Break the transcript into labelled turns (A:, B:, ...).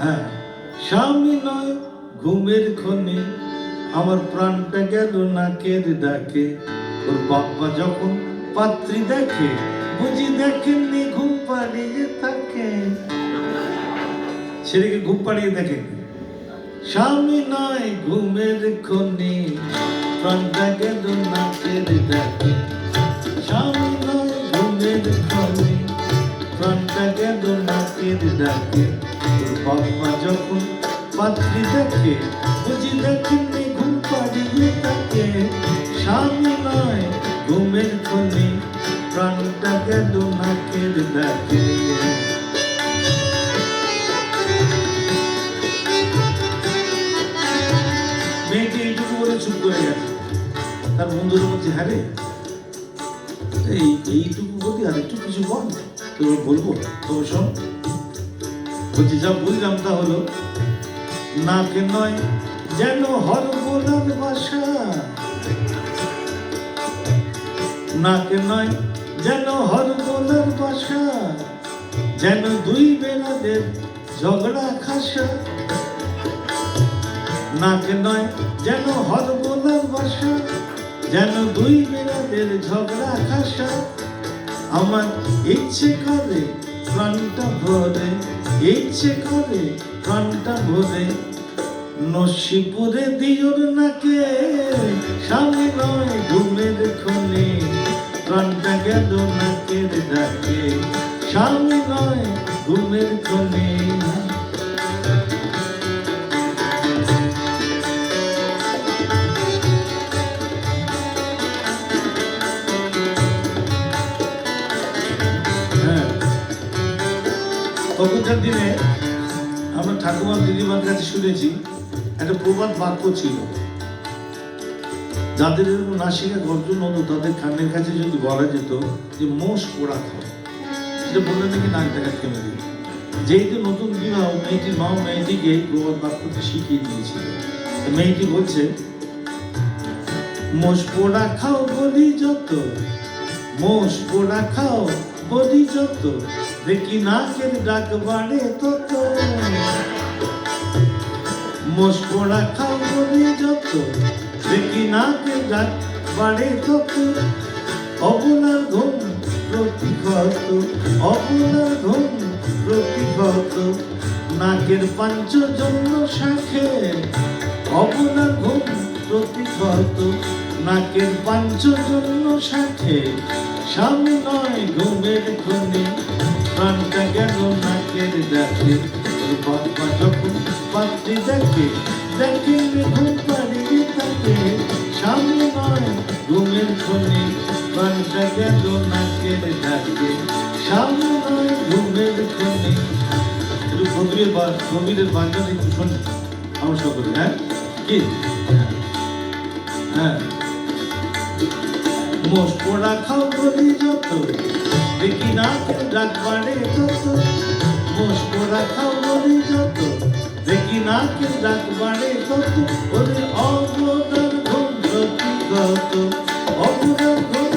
A: হ্যাঁ। স্বামী নয়, ঘুমের ক্ষণে আমার প্রাণটা গেল নাকের ডাকে। ওর বাপ্পা যখন দেখে, বুঝি দেখেননি ঘুম থাকে ছেলেকে ঘুম পাড়িয়ে স্বামী নয়, ঘুমের ক্ষণে প্রাণটা গেল নাকের ডাকে। স্বামী নয়, ঘুমের ক্ষণে প্রাণটা গেল নাকের ডাকে। বাবা যখন পাত্রী দেখে বুঝি দেখেননি ঘুম পাড়িয়ে তাকে স্বামী নয় ঘুমের ক্ষণে প্রাণটা গেল নাকের ডাকে মেয়েটি এইটুকু বলে চুপ করে গেছে তার বন্ধুরা বলছে হ্যাঁ রে এই, এইটুকু বলি আর একটু কিছু বল তোর বলব তবে শোন বলছি যা বললাম তা হলো, নাকে নয় যেন হর বোলার বাসা। নাকে নয় যেন হর বোলার বাসা, যেন দুই বেলাদের ঝগড়া খাসা। নাকে নয় যেন হর বোলার বাসা, যেন দুই বেলাদের ঝগড়া খাসা। আমার ইচ্ছে করে প্রাণটা ভরে ইচ্ছে করে প্রাণটা ভরে। নসিপুরে দিওর নাকে স্বামী নয় ঘুমের খুনে। প্রাণটা গেল নাকের ডাকে স্বামী নয় ঘুমের ক্ষণে তখনকার দিনে আমরা ঠাকুমার দিদিমার কাছে শুনেছি, একটা প্রবাদ বাক্য ছিল, যাদের এরকম নাসিকা গর্জন হতো, তাদের কানের কাছে যদি বলা যেত যে মোষ পোড়া খাও। সেটা বললে নাকি নাক দেখা থেমে দিল যেহেতু নতুন বিবাহ, মেয়েটির মা মেয়েটিকে এই প্রবাদ বাক্যটি শিখিয়ে দিয়েছিল। মেয়েটি বলছে, মোষ পোড়া খাও বলি যত, মোষ পোড়া খাও বলি যত। দেখি নাকের ডাক বাড়ে তত মোষ খাও বলি যত দেখি নাকের ডাক বাড়ে তত অবলার ঘুম প্রতিঘত অবলার ঘুম প্রতিঘত নাকের পাঞ্চজন্য শাখে অবলার ঘুম প্রতিঘত নাকের পাঞ্চজন্য শাখে স্বামী নয় ঘুমের খনি প্রাণটা গেল নাকের ডাকে ওর বাবা যখন পাত্রী দেখে দেখে ঘুম পাড়িয়ে তাকে স্বামী নয় ঘুমের খনি প্রাণটা গেল নাকের ডাকে স্বামী নয় ঘুমের খনি একটু কবিরের বা কবিরের বাঞ্ছন একটু শোনে আমার সকলে হ্যাঁ কি হ্যাঁ হ্যাঁ পোড়া খাও বলি যত দেখি না বাড়ে তত মস্ত খাও বলি যত দেখি না ডাক বাড়ে তত ওরে অবদান ঘুম গত অবদান ঘুম